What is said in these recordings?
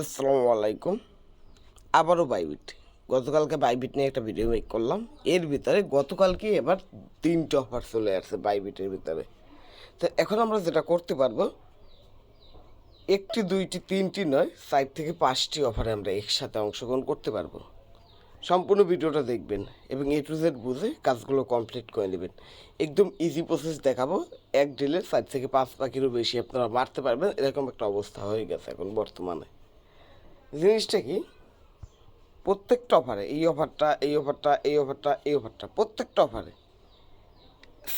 আসসালামু আলাইকুম। আবারও বাইবিট গতকালকে বাইবিট নিয়ে একটা ভিডিও মেক করলাম। এর ভিতরে গতকালকে এবার তিনটে অফার চলে আসছে বাইবিটের ভিতরে। তো এখন আমরা যেটা করতে পারব, একটি, দুইটি, তিনটি নয় চার থেকে পাঁচটি অফারে আমরা একসাথে অংশগ্রহণ করতে পারব। সম্পূর্ণ ভিডিওটা দেখবেন এবং এ টু জেড বুঝে কাজগুলো কমপ্লিট করে নেবেন। একদম ইজি প্রসেস দেখাবো। এক ডিলে চার থেকে পাঁচ পাখিরও বেশি আপনারা মারতে পারবেন। এরকম একটা অবস্থা হয়ে গেছে এখন বর্তমানে। জিনিসটা কি? প্রত্যেকটা অফারে এই অফারটা এই অফারটা এই অফারটা এই অফারটা প্রত্যেকটা অফারে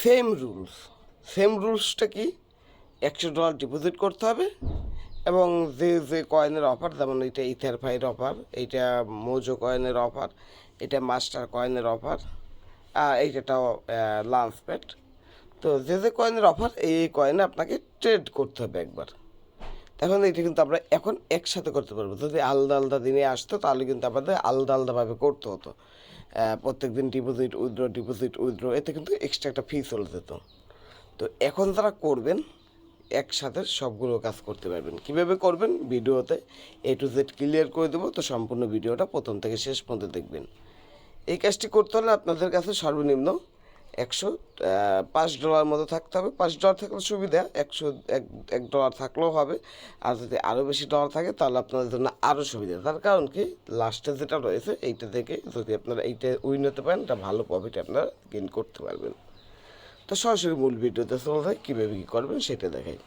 সেম রুলস সেম রুলসটা কি? একশো ডলার ডিপোজিট করতে হবে এবং যে যে কয়েনের অফার যেমন এটা ইথার ফাইয়ের অফার এইটা মোজো কয়েনের অফার এটা মাস্টার কয়েনের অফার আর এইটাটাও লাঞ্চ প্যাড তো যে যে কয়েনের অফার এই কয়েনে আপনাকে ট্রেড করতে হবে একবার। এখন এটা কিন্তু আমরা এখন একসাথে করতে পারব। যদি আলাদা আলাদা দিনে আসতো, তাহলে কিন্তু আমাদের আলাদা আলাদাভাবে করতে হতো। প্রত্যেক দিন ডিপোজিট উইথড্র ডিপোজিট উইথড্র এতে কিন্তু এক্সট্রা একটা ফি চলে যেত। তো এখন যারা করবেন, একসাথে সবগুলো কাজ করতে পারবেন। কীভাবে করবেন? ভিডিওতে এ টু জেড ক্লিয়ার করে দেবো। তো সম্পূর্ণ ভিডিওটা প্রথম থেকে শেষ পর্যন্ত দেখবেন। এই কাজটি করতে হলে আপনাদের কাছে সর্বনিম্ন একশো পাঁচ ডলার মতো থাকতে হবে। পাঁচ ডলার থাকলে সুবিধা, একশো, এক এক ডলার থাকলেও হবে। আর যদি আরও বেশি ডলার থাকে, তাহলে আপনাদের জন্য আরও সুবিধা। তার কারণ কি? লাস্টে যেটা রয়েছে, এইটা থেকে যদি আপনারা এইটা উইন হতে পারেন, এটা ভালো প্রফিট আপনারা গেইন করতে পারবেন। তো সরাসরি মূল ভিডিওতে চলে যায় কীভাবে কী করবেন সেটা দেখাই।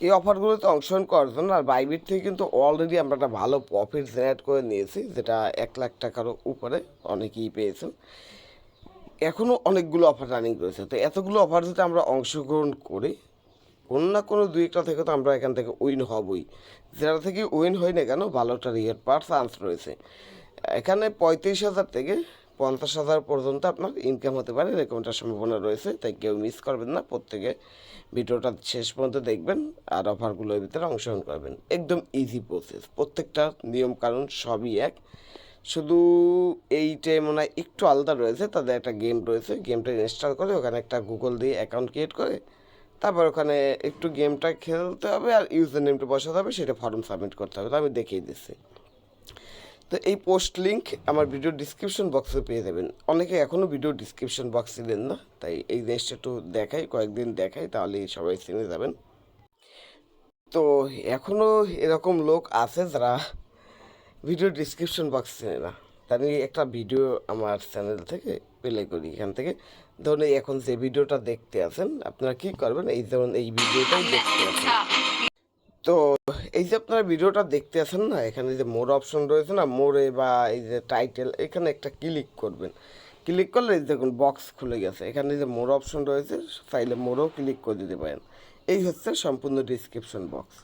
এই অফারগুলোতে অংশগ্রহণ করার জন্য আর বাইবিট থেকে কিন্তু অলরেডি আমরা একটা ভালো প্রফিট জেনারেট করে নিয়েছি, যেটা এক লাখ টাকারও উপরে অনেকেই পেয়েছেন। এখনও অনেকগুলো অফার রানিং রয়েছে। তো এতগুলো অফার যদি আমরা অংশগ্রহণ করি, কোনো না কোনো দুই একটা থেকে তো আমরা এখান থেকে উইন হবই। যেটা থেকে উইন হয় না কেন ভালোটা রিয়ের পার চান্স রয়েছে। এখানে পঁয়ত্রিশ হাজার থেকে পঞ্চাশ হাজার পর্যন্ত আপনার ইনকাম হতে পারে, এরকম একটা সম্ভাবনা রয়েছে। তাই কেউ মিস করবেন না, প্রত্যেকে ভিডিওটা শেষ পর্যন্ত দেখবেন আর অফারগুলোর ভিতরে অংশগ্রহণ করবেন। একদম ইজি প্রসেস প্রত্যেকটা নিয়মকানুন সবই এক। শুধু এইটাই মনে হয় একটু আলাদা রয়েছে, তাদের একটা গেম রয়েছে গেমটা ইনস্টল করে ওখানে একটা গুগল দিয়ে অ্যাকাউন্ট ক্রিয়েট করে, তারপর ওখানে একটু গেমটা খেলতে হবে আর ইউজার নেমটা বসাতে হবে, সেটা ফর্ম সাবমিট করতে হবে, তো আমি দেখিয়ে দিচ্ছি। তো এই পোস্ট লিঙ্ক আমার ভিডিও ডিসক্রিপশন বক্সে পেয়ে যাবেন। অনেকে এখনও ভিডিও ডিসক্রিপশন বক্সে দেন না, তাই এই জিনিসটা একটু দেখাই, কয়েকদিন দেখাই, তাহলেই সবাই চিনে যাবেন। তো এখনও এরকম লোক আছে যারা ভিডিও ডিসক্রিপশন বক্স চেনে না। তাই একটা ভিডিও আমার চ্যানেল থেকে প্লে করি এখান থেকে। ধরুন এখন যে ভিডিওটা দেখতে আছেন, আপনারা কি করবেন? এই ধরুন এই ভিডিওটাই দেখতে আছেন। তো এই যে আপনারা ভিডিওটা দেখতে আছেন না, এখানে যে মোর অপশন রয়েছে না মোরে বা এই যে টাইটেল এখানে একটা ক্লিক করবেন। ক্লিক করলে দেখুন বক্স খুলে গেছে। এখানে যে মোর অপশন রয়েছে চাইলে মোরও ক্লিক করে দিতে পারেন। এই হচ্ছে সম্পূর্ণ ডিসক্রিপশন বক্স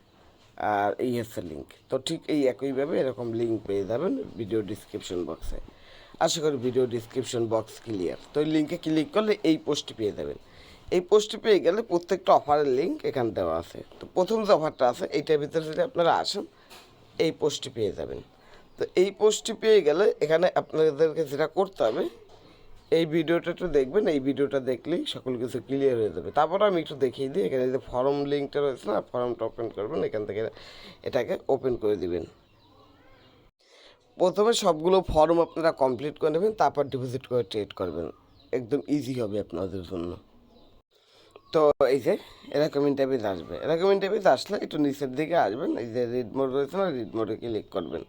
আর এই হচ্ছে লিঙ্ক তো ঠিক এই একইভাবে এরকম লিঙ্ক পেয়ে যাবেন ভিডিও ডিসক্রিপশন বক্সে আশা করি ভিডিও ডিসক্রিপশন বক্স ক্লিয়ার তো এই লিঙ্কে ক্লিক করলে এই পোস্টটি পেয়ে যাবেন। এই পোস্টটি পেয়ে গেলে প্রত্যেকটা অফারের লিঙ্ক এখানে দেওয়া আছে। তো প্রথম যে অফারটা আছে, এইটার ভিতরে যদি আপনারা আসেন, এই পোস্টটি পেয়ে যাবেন। তো এই পোস্টটি পেয়ে গেলে এখানে আপনাদেরকে যেটা করতে হবে এই ভিডিওটা একটু দেখবেন, এই ভিডিওটা দেখলেই সকল কিছু ক্লিয়ার হয়ে যাবে। তারপর আমি একটু দেখিয়ে দিই, এখানে যে ফর্ম লিঙ্কটা রয়েছে না ফর্মটা ওপেন করবেন, এখান থেকে এটাকে ওপেন করে দিবেন। প্রথমে সবগুলো ফর্ম আপনারা কমপ্লিট করে নেবেন, তারপর ডিপোজিট করে ট্রেড করবেন। একদম ইজি হবে আপনাদের জন্য। তো এই যে এরকম ইন্টারভিউ আসবে। এরকম ইন্টারভিউ আসলে একটু নিচের দিকে আসবেন, এই যে রিড মোড রয়েছে না রিড মোডে ক্লিক করবেন।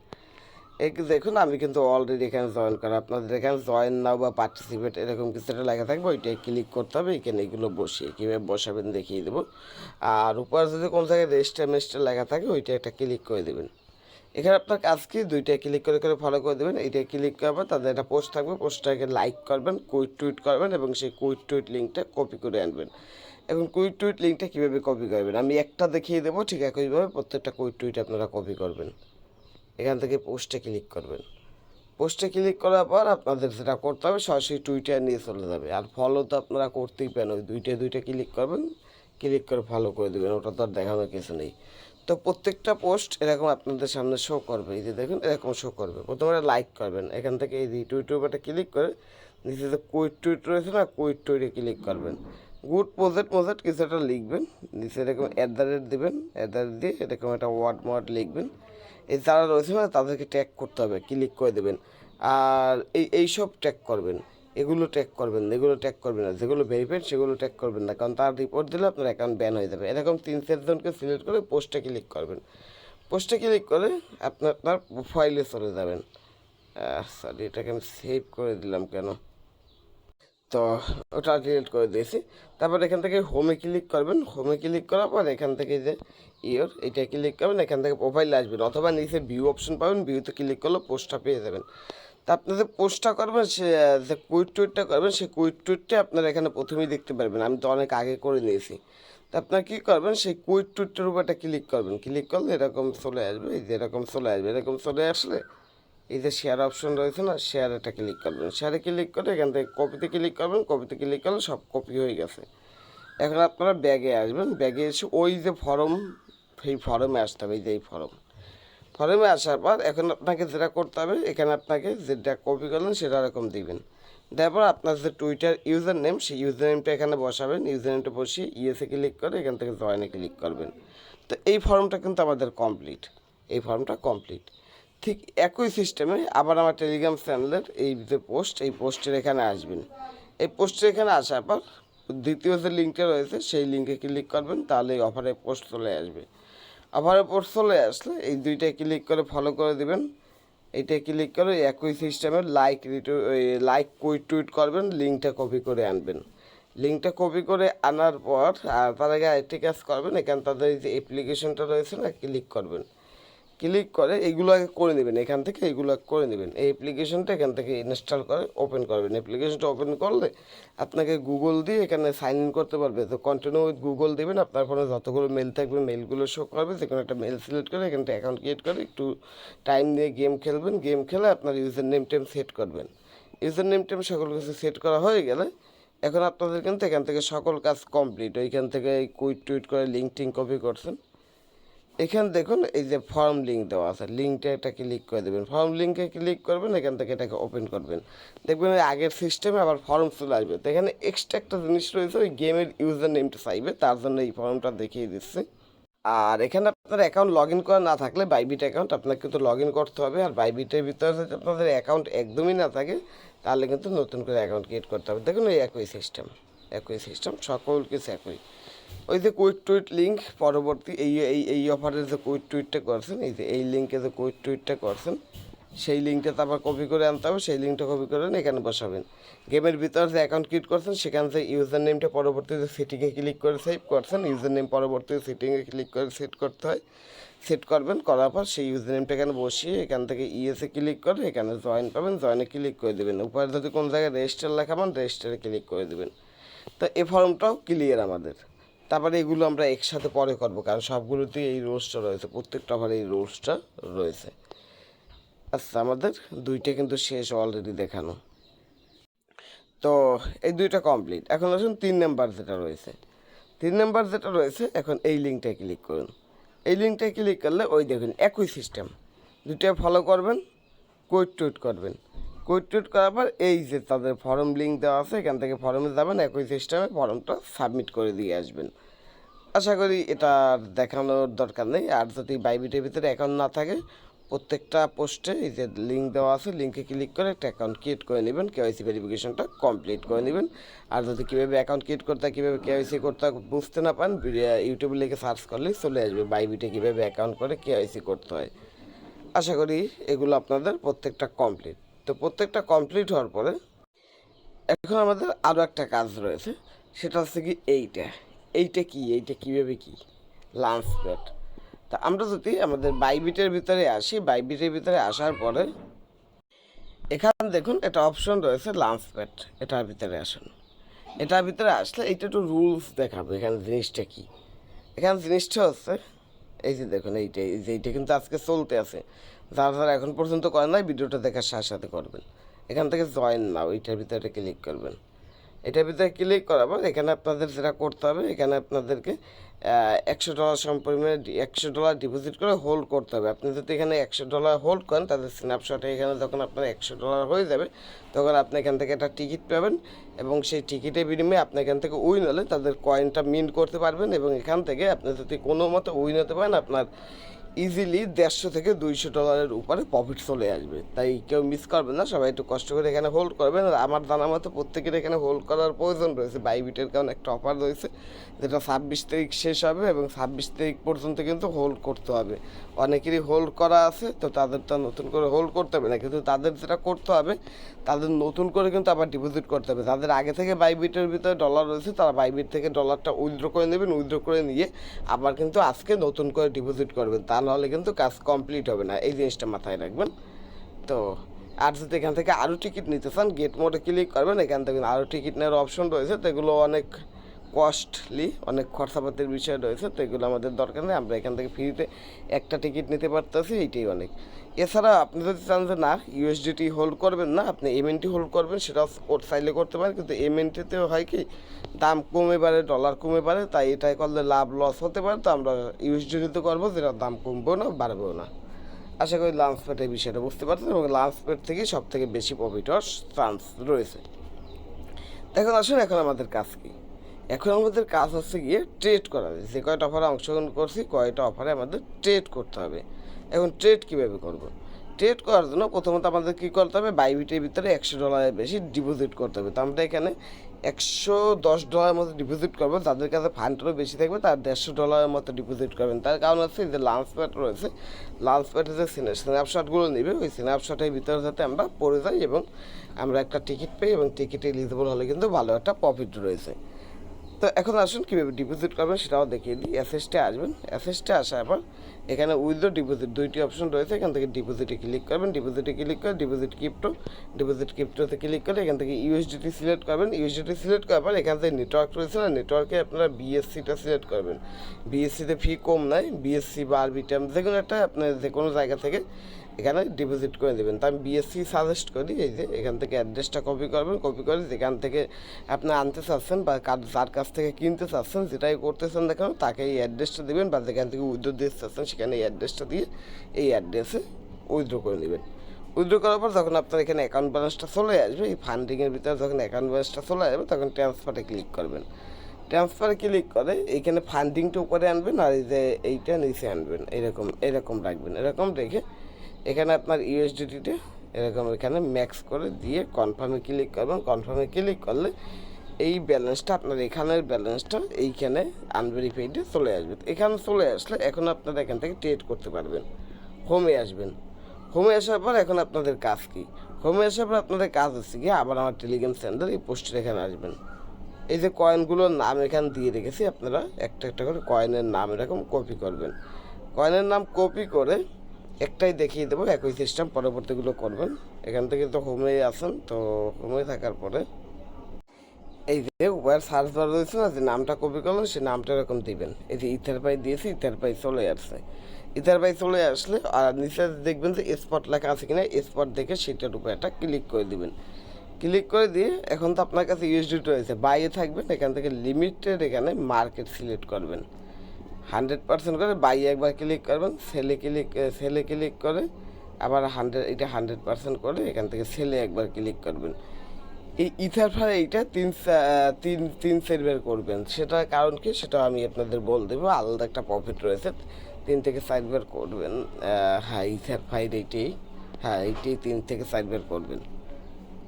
দেখুন, আমি কিন্তু অলরেডি এখানে জয়েন করা। আপনাদের এখানে জয়েন নাও বা পার্টিসিপেট এরকম কিছু একটা লেখা থাকবে, ওইটাই ক্লিক করতে হবে, এখানে এগুলো বসিয়ে কীভাবে বসাবেন দেখিয়ে দেবো। আর উপর যদি কোনো জায়গায় রেজিস্টার মেস্টার লেখা থাকে, ওইটা একটা ক্লিক করে দেবেন। এখানে আপনার কাজ কি? দুইটা ক্লিক করে করে ফলো করে দেবেন। এইটা ক্লিক করবেন তাদের একটা পোস্ট থাকবে পোস্টটাকে লাইক করবেন কুইট টুইট করবেন এবং সেই কুইট টুইট লিঙ্কটা কপি করে আনবেন। এখন কুইট টুইট লিঙ্কটা কীভাবে কপি করবেন? আমি একটা দেখিয়ে দেবো, ঠিক একইভাবে প্রত্যেকটা কুইট টুইট আপনারা কপি করবেন। এখান থেকে পোস্টে ক্লিক করবেন। পোস্টে ক্লিক করার পর আপনাদের যেটা করতে হবে, সরাসরি টুইটার নিয়ে চলে যাবে। আর ফলো তো আপনারা করতেই পারেন, ওই দুইটা দুইটা ক্লিক করবেন, ক্লিক করে ফলো করে দেবেন, ওটা তো আর দেখানোর কিছু নেই। তো প্রত্যেকটা পোস্ট এরকম আপনাদের সামনে শো করবে। এই যে দেখুন, এরকম শো করবে। প্রথমে লাইক করবেন। এখান থেকে এই যে টুইটার একটা ক্লিক করে নিচে যে কুইট টুইট রয়েছে না কুইট টুইটে ক্লিক করবেন। গুড প্রজেক্ট প্রজেক্ট কিছু একটা লিখবেন। নিচে এরকম অ্যাট দ্য রেট দেবেন। অ্যাট দ্য রেট দিয়ে এরকম একটা ওয়ার্ড ওয়ার্ড লিখবেন। এই যারা রয়েছে তাদেরকে ট্যাগ করতে হবে ক্লিক করে দেবেন। আর এই এইসব ট্যাগ করবেন। এগুলো ট্যাগ করবেন এগুলো ট্যাগ করবেন না। যেগুলো ভেরিফাইড সেগুলো ট্যাগ করবেন না। কারণ তার রিপোর্ট দিলে আপনার অ্যাকাউন্ট ব্যান হয়ে যাবে। এরকম তিন চারজনকে সিলেক্ট করে পোস্টে ক্লিক করবেন। পোস্টে ক্লিক করে আপনার আপনার প্রোফাইলে চলে যাবেন। সরি এটাকে আমি সেভ করে দিলাম কেন? তো ওটা ডিলিট করে দিয়েছি। তারপর এখান থেকে হোমে ক্লিক করবেন। হোমে ক্লিক করার পর এখান থেকে যে ইয়োর এটা ক্লিক করবেন। এখান থেকে প্রোফাইলে আসবেন অথবা নিচে ভিউ অপশন পাবেন। ভিউতে ক্লিক করলে পোস্টটা পেয়ে যাবেন। তা আপনি যে পোস্টটা করবেন, সে, যে কুইট টুইটটা করবেন সেই কুইট টুইটটা আপনারা এখানে প্রথমেই দেখতে পারবেন। আমি তো অনেক আগে করে নিয়েছি। তা আপনার কী করবেন, সেই কুইট টুইটটার উপর একটা ক্লিক করবেন। ক্লিক করলে এরকম চলে আসবে। এই যে এরকম চলে আসবে, এরকম চলে আসলে এই যে শেয়ার অপশন রয়েছে না শেয়ার এটা ক্লিক করবেন। শেয়ারে ক্লিক করে এখান থেকে কপিতে ক্লিক করবেন কপিতে ক্লিক করলে সব কপি হয়ে গেছে। এখন আপনারা ব্যাগে আসবেন ব্যাগে এসে ওই যে ফর্ম সেই ফর্মে আসতে হবে, এই যে এই ফর্ম ফর্মে আসার পর এখন আপনাকে যেটা করতে হবে, এখানে আপনাকে যেটা কপি করলেন সেটা এরকম দিবেন। তারপর আপনার যে টুইটার ইউজার নেম সেই ইউজার নেমটা এখানে বসাবেন ইউজার নেমটা বসিয়ে ইএসএ ক্লিক করে এখান থেকে জয়েনে ক্লিক করবেন। তো এই ফর্মটা কিন্তু আমাদের কমপ্লিট এই ফর্মটা কমপ্লিট ঠিক একই সিস্টেমে আবার আমার টেলিগ্রাম চ্যানেলের এই যে পোস্ট এই পোস্টের এখানে আসবেন। এই পোস্টের এখানে আসার পর দ্বিতীয় যে লিঙ্কটা রয়েছে, সেই লিঙ্কে ক্লিক করবেন, তাহলে এই অফারে পোস্ট চলে আসবে। অফারে পোস্ট চলে আসলে এই দুইটায় ক্লিক করে ফলো করে দেবেন। এইটা ক্লিক করে একই সিস্টেমে like retweet like quote tweet করবেন লিঙ্কটা কপি করে আনবেন। লিঙ্কটা কপি করে আনার পর তার আগে আরেকটি কাজ করবেন, এখানে তাদের এই যে অ্যাপ্লিকেশনটা রয়েছে না ক্লিক করবেন। ক্লিক করে এইগুলো আগে করে নেবেন, এখান থেকে এইগুলো করে নেবেন। এই অ্যাপ্লিকেশনটা এখান থেকে ইনস্টল করে ওপেন করবেন। অ্যাপ্লিকেশনটা ওপেন করলে আপনাকে গুগল দিয়ে এখানে সাইন ইন করতে পারবে। তো কন্টিনিউ উইথ গুগল দেবেন, আপনার ফোনে যতগুলো মেল থাকবে মেলগুলো শো করবে। যে কোনো একটা মেল সিলেক্ট করে এখানটা অ্যাকাউন্ট ক্রিয়েট করে একটু টাইম দিয়ে গেম খেলবেন। গেম খেলে আপনার ইউজার নেম টেম সেট করবেন। ইউজার নেম টেম সকল কিছু সেট করা হয়ে গেলে এখন আপনাদের কিন্তু এখান থেকে সকল কাজ কমপ্লিট ওইখান থেকে কুইট টুইট করে লিঙ্ক টিঙ্ক কপি করছেন। এখানে দেখুন, এই যে ফর্ম লিঙ্ক দেওয়া আছে লিঙ্কটা এটা ক্লিক করে দেবেন। ফর্ম লিঙ্কে ক্লিক করবেন, এখান থেকে এটাকে ওপেন করবেন। দেখবেন আগের সিস্টেমে আবার ফর্ম চলে আসবে। তো এখানে এক্সট্রা একটা জিনিস রয়েছে, ওই গেমের ইউজার নেমটা চাইবে, তার জন্য এই ফর্মটা দেখিয়ে দিচ্ছি। আর এখানে আপনার অ্যাকাউন্ট লগ ইন করা না থাকলে বাইবিট অ্যাকাউন্ট আপনাকে কিন্তু লগ ইন করতে হবে। আর বাইবিটের ভিতরে যদি আপনাদের অ্যাকাউন্ট একদমই না থাকে, তাহলে কিন্তু নতুন করে অ্যাকাউন্ট ক্রিয়েট করতে হবে। দেখুন ওই একই সিস্টেম একই সিস্টেম সকল কিছু একই। ওই যে কুইট টুইট লিঙ্ক পরবর্তী এই এই এই অফারের যে কুইট টুইটটা করছেন, এই যে, এই লিঙ্কে যে কুইট টুইটটা করছেন, সেই লিঙ্কটা তারপর কপি করে আনতে হবে, সেই লিঙ্কটা কপি করে এখানে বসাবেন। গেমের ভিতরে যে অ্যাকাউন্ট ক্রিয়েট করছেন, সেখান থেকে ইউজার নেমটা পরবর্তীতে সেটিংয়ে ক্লিক করে সেভ করছেন ইউজার নেম পরবর্তী সেটিংয়ে ক্লিক করে সেট করতে হয়। সেট করবেন, করার পর সেই ইউজার নেমটা এখানে বসিয়ে এখান থেকে ইএসএ ক্লিক করে এখানে জয়েন পাবেন জয়েনে ক্লিক করে দেবেন। উপরে যদি কোনো জায়গায় রেজিস্টার লেখা পান রেজিস্টারে ক্লিক করে দেবেন। তো এই ফর্মটাও ক্লিয়ার আমাদের। তারপরে এগুলো আমরা একসাথে পরে করব, কারণ সবগুলোতেই এই রোলসটা রয়েছে, প্রত্যেকটা আবার এই রোলসটা রয়েছে। আচ্ছা আমাদের দুইটা কিন্তু শেষ অলরেডি দেখানো। তো এই দুইটা কমপ্লিট এখন আসুন তিন নাম্বার যেটা রয়েছে। তিন নাম্বার যেটা রয়েছে, এখন এই লিঙ্কটায় ক্লিক করুন। এই লিঙ্কটায় ক্লিক করলে ওই দেখুন একই সিস্টেম দুইটা ফলো করবেন কুইট টুইট করবেন। কুইট টুইট করার পর এই যে তাদের ফর্ম লিঙ্ক দেওয়া আছে, এখান থেকে ফর্মে যাবেন, একই সিস্টেমে ফর্মটা সাবমিট করে দিয়ে আসবেন। আশা করি এটা দেখানোর দরকার নেই। আর যদি বাইবিটের ভিতরে অ্যাকাউন্ট না থাকে, প্রত্যেকটা পোস্টে এই যে লিঙ্ক দেওয়া আছে লিঙ্কে ক্লিক করে একটা অ্যাকাউন্ট ক্রিয়েট করে নেবেন কেওয়াইসি ভেরিফিকেশনটা কমপ্লিট করে নেবেন। আর যদি কীভাবে অ্যাকাউন্ট ক্রিয়েট করতে হয়, কীভাবে কেওয়াইসি করতে হয়, বুঝতে না পান ইউটিউবে লিখে সার্চ করলেই চলে আসবে বাইবিটে কীভাবে অ্যাকাউন্ট করে কেওয়াইসি করতে হয়। আশা করি এগুলো আপনাদের প্রত্যেকটা কমপ্লিট তো প্রত্যেকটা কমপ্লিট হওয়ার পরে এখন আমাদের আরও একটা কাজ রয়েছে। সেটা হচ্ছে কি এইটা। এইটা কি? এইটা কীভাবে কি? লাঞ্চ প্যাড তা আমরা যদি আমাদের বাইবিটের ভিতরে আসি বাইবিটের ভিতরে আসার পরে এখানে দেখুন একটা অপশন রয়েছে লাঞ্চ প্যাড এটার ভিতরে আসুন। এটার ভিতরে আসলে এইটা একটু রুলস দেখাবো এখানে জিনিসটা কি। এখানে জিনিসটা হচ্ছে, এই যে দেখুন এইটা, এই যে এইটা কিন্তু আজকে চলতে আছে। যারা যারা এখন পর্যন্ত করেন নাই, ভিডিওটা দেখার সাথে সাথে করবেন। এখান থেকে জয়েন নাও এইটার ভিতরে ক্লিক করবেন। এটার ভিতরে ক্লিক করার পর এখানে আপনাদের যেটা করতে হবে, এখানে আপনাদেরকে একশো ডলার সম্পরিমাণে একশো ডলার ডিপোজিট করে হোল্ড করতে হবে। আপনি যদি এখানে একশো ডলার হোল্ড করেন, তাদের স্ন্যাপশটে এখানে যখন আপনার একশো ডলার হয়ে যাবে, তখন আপনি এখান থেকে একটা টিকিট পাবেন এবং সেই টিকিটের বিনিময়ে আপনি এখান থেকে উইন হলে তাদের কয়েনটা মিন্ট করতে পারবেন এবং এখান থেকে আপনি যদি কোনো মতো উইন হতে পারেন, আপনার ইজিলি দেড়শো থেকে দুইশো ডলারের উপরে প্রফিট চলে আসবে। তাই কেউ মিস করবেন না, সবাই একটু কষ্ট করে এখানে হোল্ড করবেন। আর আমার জানা মতো প্রত্যেকের এখানে হোল্ড করার প্রয়োজন রয়েছে। বাইবিটের কারণে একটা অফার রয়েছে, যেটা ছাব্বিশ তারিখ শেষ হবে এবং ছাব্বিশ তারিখ পর্যন্ত কিন্তু হোল্ড করতে হবে। অনেকেরই হোল্ড করা আছে, তো তাদেরটা নতুন করে হোল্ড করতে হবে না। কিন্তু তাদের যেটা করতে হবে, তাদের নতুন করে কিন্তু আবার ডিপোজিট করতে হবে। যাদের আগে থেকে বাইবিটের ভিতরে ডলার রয়েছে, তারা বাইবিট থেকে ডলারটা উইথড্র করে নেবেন উইথড্র করে নিয়ে আবার কিন্তু আজকে নতুন করে ডিপোজিট করবেন। তা নাহলে কিন্তু কাজ কমপ্লিট হবে না। এই জিনিসটা মাথায় রাখবেন। তো, আর যদি এখান থেকে আরও টিকিট নিতে চান গেট মোডে ক্লিক করবেন, এখান থেকে আরও টিকিট নেওয়ার অপশন রয়েছে। তো এগুলো অনেক কস্টলি অনেক খরচাপাতির বিষয় রয়েছে, তো এগুলো আমাদের দরকার নেই, আমরা এখান থেকে ফ্রিতে একটা টিকিট নিতে পারতেছি, এইটাই অনেক। এছাড়া আপনি যদি চান যে না ইউএসডিটি হোল্ড করবেন না, আপনি এমএনটি হোল্ড করবেন, সেটা চাইলে করতে পারেন, কিন্তু এমএনটিতেও হয় কি, দাম কমে পারে ডলার কমে পারে তাই এটাই করলে লাভ লস হতে পারে, তো আমরা ইউএসডিতে করব, যেটা দাম কমবেও না, বাড়বেও না। আশা করি লাঞ্চ পেটের বিষয়টা বুঝতে পারছেন, এবং লাঞ্চ পেট থেকেই সব থেকে বেশি প্রফিট হওয়ার চান্স রয়েছে। এখন আসুন এখন আমাদের কাজ কি। এখন আমাদের কাজ হচ্ছে গিয়ে ট্রেড করা। যে কয়টা অফারে অংশগ্রহণ করছি, কয়টা অফারে আমাদের ট্রেড করতে হবে। এখন ট্রেড কীভাবে করব? ট্রেড করার জন্য প্রথমত আমাদের কী করতে হবে? বাইবিটের ভিতরে একশো ডলারের বেশি ডিপোজিট করতে হবে। তো আমরা এখানে একশো দশ ডলারের মতো ডিপোজিট করব। যাদের কাছে ফান্ডটারও বেশি থাকবে, তার দেড়শো ডলারের মতো ডিপোজিট করবেন। তার কারণ হচ্ছে যে লাঞ্চ প্যাড রয়েছে লাঞ্চ প্যাডে যে স্ন্যাপশটগুলো নেবে, ওই স্ন্যাপশটের ভিতরে যাতে আমরা পড়ে যাই এবং আমরা একটা টিকিট পাই এবং টিকিট এলিজিবল হলে কিন্তু ভালো একটা প্রফিট রয়েছে। তো এখন আসুন, কীভাবে ডিপোজিট করবেন সেটাও দেখিয়ে দিই। এসএসটে আসবেন। এসএসটে আসার পর এখানে উইথড্র ডিপোজিট দুইটি অপশন রয়েছে। এখান থেকে ডিপোজিটে ক্লিক করবেন। ডিপোজিটে ক্লিক করে ডিপোজিট ক্রিপ্টো ডিপোজিট ক্রিপ্টোতে ক্লিক করে এখান থেকে ইউএসডিটি সিলেক্ট করবেন। ইউএসডিটি সিলেক্ট করার পর এখান থেকে নেটওয়ার্ক রয়েছে না নেটওয়ার্কে আপনারা বিএসসিটা সিলেক্ট করবেন। বিএসসিতে ফি কম নাই। বিএসসি বা আরবিটাম যে কোনো একটা আপনার যে কোনো জায়গা থেকে এখানে ডিপোজিট করে দেবেন। তো আমি বিএসসি সাজেস্ট করি, এই যে এখান থেকে অ্যাড্রেসটা কপি করবেন কপি করে যেখান থেকে আপনি আনতে চাচ্ছেন বা কার, যার কাছ থেকে কিনতে চাচ্ছেন, যেটাই করতেছেন দেখেন তাকে এই অ্যাড্রেসটা দেবেন বা যেখান থেকে উইথড্র দিতে চাচ্ছেন, সেখানে এই অ্যাড্রেসটা দিয়ে এই অ্যাড্রেসে উইথড্র করে নেবেন উইথড্র করার পর যখন আপনার এখানে অ্যাকাউন্ট ব্যালেন্সটা চলে আসবে, এই ফান্ডিংয়ের ভিতরে যখন অ্যাকাউন্ট ব্যালেন্সটা চলে আসবে, তখন ট্রান্সফারে ক্লিক করবেন। ট্রান্সফারে ক্লিক করে এইখানে ফান্ডিংটা উপরে আনবেন আর এই যে এইটা নিচে আনবেন। এরকম এরকম রাখবেন। এরকম রেখে এখানে আপনার ইউএসডিটিতে এরকম এখানে ম্যাক্স করে দিয়ে কনফার্মে ক্লিক করবেন। কনফার্মে ক্লিক করলে এই ব্যালেন্সটা আপনার এখানের ব্যালেন্সটা এইখানে আনভেরিফাইডে চলে আসবে। এখানে চলে আসলে এখন আপনারা এখান থেকে ট্রেড করতে পারবেন। হোমে আসবেন। হোমে আসার পর এখন আপনাদের কাজ কি? হোমে আসার পর আপনাদের কাজ হচ্ছে কি আবার আমার টেলিগ্রাম সেন্টার এই পোস্টের এখানে আসবেন। এই যে কয়েনগুলোর নাম এখানে দিয়ে রেখেছি, আপনারা একটা একটা করে কয়েনের নাম এরকম কপি করবেন। কয়েনের নাম কপি করে একটাই দেখিয়ে দেবো, একই সিস্টেম পরবর্তীগুলো করবেন। এখান থেকে তো হোমে আসেন, তো হোমে থাকার পরে। এই যে ওয়ার সার্চ বার রয়েছে না, যে নামটা কপি করলেন সে নামটা এরকম দিবেন। এই যে ইথার পাই দিয়েছি, ইথার পাই চলে আসছে। ইথার পাই চলে আসলে, আর নিচে দেখবেন যে স্পট লেখা আছে কিনা স্পট দেখে সেটার উপরে একটা ক্লিক করে দিবেন। ক্লিক করে দিয়ে এখন তো আপনার কাছে ইউএসডি রয়েছে বাইরে থাকবেন, এখান থেকে লিমিটেড এখানে মার্কেট সিলেক্ট করবেন। হান্ড্রেড পার্সেন্ট করে বাই একবার ক্লিক করবেন, সেলে ক্লিক সেলে ক্লিক করে আবার হান্ড্রেড, এটা হান্ড্রেড পার্সেন্ট করে এখান থেকে সেলে একবার ক্লিক করবেন। এই ইথার ফার এইটা তিন তিন তিন সেট বের করবেন। সেটার কারণ কি? সেটা আমি আপনাদের বল দেবো, আলাদা একটা প্রফিট রয়েছে। তিন থেকে সাইড বের করবেন হ্যাঁ ইথার ফাইড এইটাই হ্যাঁ এইটাই তিন থেকে সাইড বের করবেন।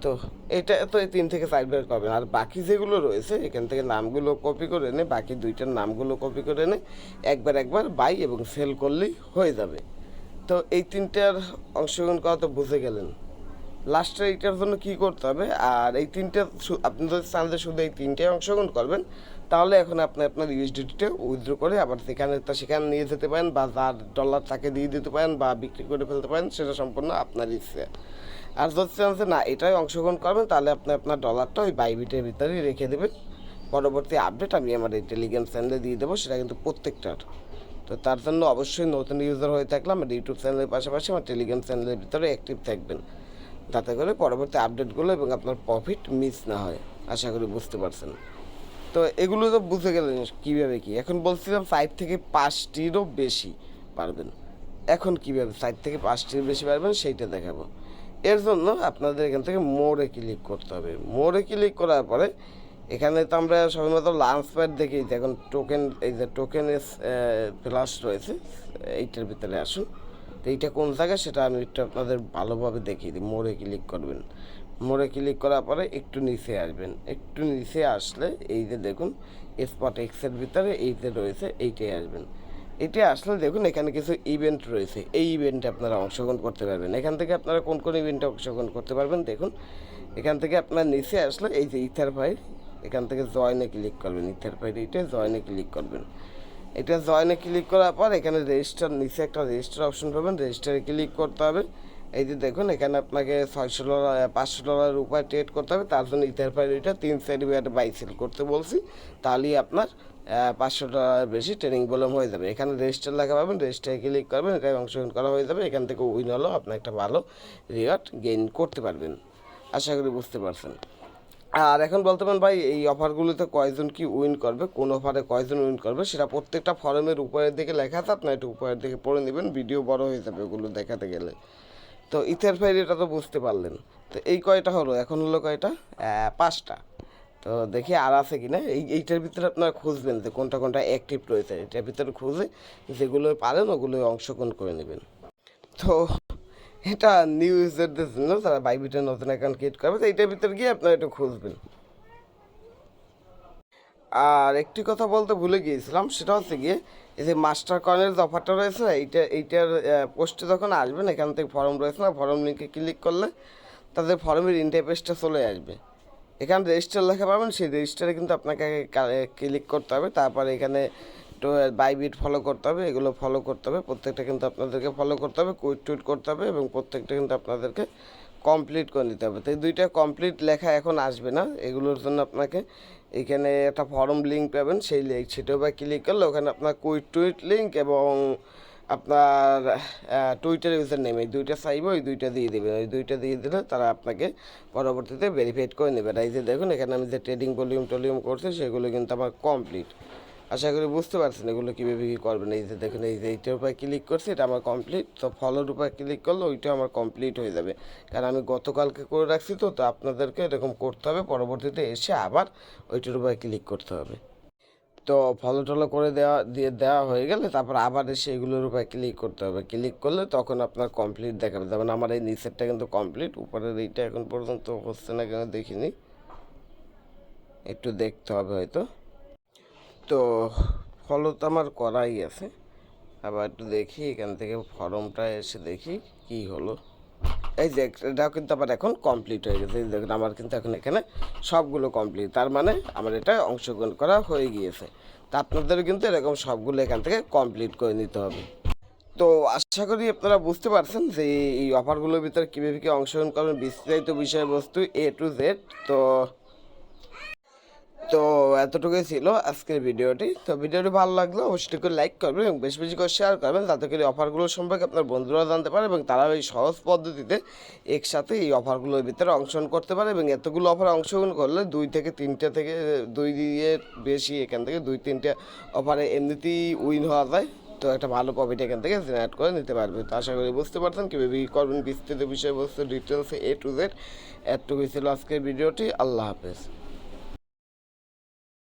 তো এটা তো এই তিন থেকে সাইড বের করবেন আর বাকি যেগুলো রয়েছে, এখান থেকে নামগুলো কপি করে এনে, বাকি দুইটার নামগুলো কপি করে এনে একবার একবার বাই এবং সেল করলেই হয়ে যাবে। তো এই তিনটার অংশগ্রহণ করা তো বুঝে গেলেন। লাস্টে এইটার জন্য কী করতে হবে? আর এই তিনটে আপনি যদি চান যে শুধু এই তিনটায় অংশগ্রহণ করবেন, তাহলে এখন আপনি আপনার ইউএসডিটিটা উইথড্র করে আবার সেখানে তা সেখানে নিয়ে যেতে পারেন বা যার ডলার তাকে দিয়ে দিতে পারেন বা বিক্রি করে ফেলতে পারেন, সেটা সম্পূর্ণ আপনার ইচ্ছে। আর যদি চান যে না, এটাই অংশগ্রহণ করবেন, তাহলে আপনি আপনার ডলারটা ওই বাইবিটের ভিতরেই রেখে দেবেন। পরবর্তী আপডেট আমি আমার এই টেলিগ্রাম চ্যানেলে দিয়ে দেবো, সেটা কিন্তু প্রত্যেকটার। তো তার জন্য অবশ্যই নতুন ইউজার হয়ে থাকলে আমার ইউটিউব চ্যানেলের পাশাপাশি আমার টেলিগ্রাম চ্যানেলের ভিতরে অ্যাক্টিভ থাকবেন। তাতে করে পরবর্তী আপডেটগুলো এবং আপনার প্রফিট মিস না হয়, আশা করি বুঝতে পারছেন। তো এগুলো তো বুঝে গেলেন কীভাবে কি? এখন বলছিলাম সাইড থেকে পাঁচটিরও বেশি পারবেন। এখন কীভাবে সাইড থেকে পাঁচটির বেশি পারবেন, সেইটা দেখাবো। এর জন্য আপনাদের এখান থেকে মোড়ে ক্লিক করতে হবে। মোড়ে ক্লিক করার পরে, এখানে তো আমরা সবেমাত্র লাঞ্চ প্যাড দেখি এখন টোকেন এই যে টোকেন প্লাস রয়েছে, এইটার ভিতরে আসুন। তো এইটা কোন জায়গায় সেটা আমি একটু আপনাদের ভালোভাবে দেখিয়ে দিই। মোড়ে ক্লিক করবেন। মোড়ে ক্লিক করার পরে একটু নিচে আসবেন। একটু নিচে আসলে এই যে দেখুন স্পট এক্সের ভিতরে এই যে রয়েছে, এইটাই আসবেন। এটা আসলে দেখুন, এখানে কিছু ইভেন্ট রয়েছে। এই ইভেন্টে আপনারা অংশগ্রহণ করতে পারবেন। এখান থেকে আপনারা কোন কোন ইভেন্টে অংশগ্রহণ করতে পারবেন দেখুন। এখান থেকে আপনার নিচে আসলে এই যে ইথার ফাইল এখান থেকে জয়েনে ক্লিক করবেন। ইথার ফাইল এইটা জয়েনে ক্লিক করবেন। এটা জয়েনে ক্লিক করার পর এখানে রেজিস্টার নিচে একটা রেজিস্টার অপশন পাবেন। রেজিস্টারে ক্লিক করতে হবে। এই যে দেখুন, এখানে আপনাকে ছয়শো ডলার পাঁচশো ডলার উপায় ট্রেড করতে হবে। তার জন্য ইথার ফাইল এটা তিন সাইড বাই সেল করতে বলছি। তাহলেই আপনার পাঁচশো টাকার বেশি ট্রেনিং ভলিউম হয়ে যাবে। এখানে রেজিস্টার লেখা পাবেন রেজিস্টারে ক্লিক করবেন এটা অংশগ্রহণ করা হয়ে যাবে। এখান থেকে উইন হলেও আপনি একটা ভালো রিওয়ার্ড গেইন করতে পারবেন। আশা করি বুঝতে পারছেন। আর এখন বলতে পারেন ভাই, এই অফারগুলোতে কয়জন কি উইন করবে, কোন অফারে কয়জন উইন করবে, সেটা প্রত্যেকটা ফর্মের উপরের দিকে লেখা আছে, আপনার একটু উপরের দিকে পড়ে নেবেন ভিডিও বড় হয়ে যাবে ওগুলো দেখাতে গেলে। তো ইথের ফাইল এটা তো বুঝতে পারলেন। তো এই কয়টা হলো? এখন হলো কয়টা? পাঁচটা। তো দেখি আর আছে কি না? এই, এইটার ভিতরে আপনারা খুঁজবেন যে কোনটা কোনটা অ্যাক্টিভ রয়েছে। এটার ভিতরে খুঁজে যেগুলো পারেন ওগুলো অংশগ্রহণ করে নেবেন। তো এটা নিউ ইউজারদের জন্য তারা বাইবিটা নতুন অ্যাকাউন্ট ক্রিয়েট করবে, তো এইটার ভিতরে গিয়ে আপনারা একটু খুঁজবেন। আর একটি কথা বলতে ভুলে গিয়েছিলাম, সেটা হচ্ছে গিয়ে এই যে মাস্টার কয়েনের যে অফারটা রয়েছে, এইটা, এইটার পোস্টে যখন আসবেন এখান থেকে ফর্ম রয়েছে না ফর্ম লিঙ্কে ক্লিক করলে তাদের ফর্মের ইন্টারপেজটা চলে আসবে। এখানে রেজিস্টার লেখা পাবেন, সেই রেজিস্টারে কিন্তু আপনাকে ক্লিক করতে হবে, তারপরে এখানে বাইবিট ফলো করতে হবে, এগুলো ফলো করতে হবে, প্রত্যেকটা কিন্তু আপনাদেরকে ফলো করতে হবে কুইট টুইট করতে হবে এবং প্রত্যেকটা কিন্তু আপনাদেরকে কমপ্লিট করে নিতে হবে। তো এই দুইটা কমপ্লিট লেখা এখন আসবে না, এগুলোর জন্য আপনাকে এখানে একটা ফর্ম লিঙ্ক পাবেন, সেই লিঙ্ক সেটাও বা ক্লিক করলে ওখানে আপনার কুইট টুইট লিঙ্ক এবং আপনার টুইটার ইউজার নেম এই দুইটা চাইবে ওই দুইটা দিয়ে দেবেন। ওই দুইটা দিয়ে দিলে তারা আপনাকে পরবর্তীতে ভেরিফাইড করে নেবে। আর এই যে দেখুন, এখানে আমি যে ট্রেডিং ভলিউম টলিউম করছি, সেগুলো কিন্তু আমার কমপ্লিট আশা করি বুঝতে পারছেন এগুলো কীভাবে কী করবেন। এই যে দেখুন, এই যে এইটার উপরে ক্লিক করছি, এটা আমার কমপ্লিট তো ফলোর উপরে ক্লিক করলে ওইটা আমার কমপ্লিট হয়ে যাবে। কারণ আমি গতকালকে করে রাখছি তো তো আপনাদেরকে এরকম করতে হবে। পরবর্তীতে এসে আবার ওইটার উপরে ক্লিক করতে হবে। তো ফলো টলো করে দেওয়া, দিয়ে দেওয়া হয়ে গেলে তারপর আবার এসে এগুলোর উপরে ক্লিক করতে হবে। ক্লিক করলে তখন আপনার কমপ্লিট দেখাবে। যেমন আমার এই নিচেরটা কিন্তু কমপ্লিট উপরের এইটা এখন পর্যন্ত হচ্ছে না কেন দেখিনি। একটু দেখতে হবে হয়তো। তো ফলো তো আমার করাই আছে। আবার একটু দেখি, এখান থেকে ফর্মটা এসে দেখি কি হলো। এই যে এটাও কিন্তু আমার এখন কমপ্লিট হয়ে গেছে। দেখুন, আমার কিন্তু এখন এখানে সবগুলো কমপ্লিট তার মানে আমার এটা অংশগ্রহণ করা হয়ে গিয়েছে। তা আপনাদেরও কিন্তু এরকম সবগুলো এখান থেকে কমপ্লিট করে নিতে হবে। তো আশা করি আপনারা বুঝতে পারছেন যে এই অফারগুলোর ভিতরে কীভাবে কী অংশগ্রহণ করবেন বিস্তারিত বিষয়বস্তু এ টু জেড তো তো এতটুকুই ছিল আজকের ভিডিওটি। তো ভিডিওটি ভালো লাগলে অবশ্যই করে লাইক করবেন এবং বেশি বেশি করে শেয়ার করবেন তাতে করে অফারগুলো সম্পর্কে আপনার বন্ধুরা জানতে পারে এবং তারা এই সহজ পদ্ধতিতে একসাথে এই অফারগুলোর ভিতরে অংশগ্রহণ করতে পারে এবং এতগুলো অফারে অংশগ্রহণ করলে দুই থেকে তিনটা থেকে দুই দিয়ে বেশি এখান থেকে দুই তিনটা অফারে এমনিতেই উইন হওয়া যায়। তো একটা ভালো প্রফিট এখান থেকে জেনারেট করে নিতে পারবে। তো আশা করি বুঝতে পারছেন কীভাবে করবেন বিস্তৃত বিষয়বস্তু ডিটেলস এ টু জেড এতটুকুই ছিল আজকের ভিডিওটি। আল্লাহ হাফেজ।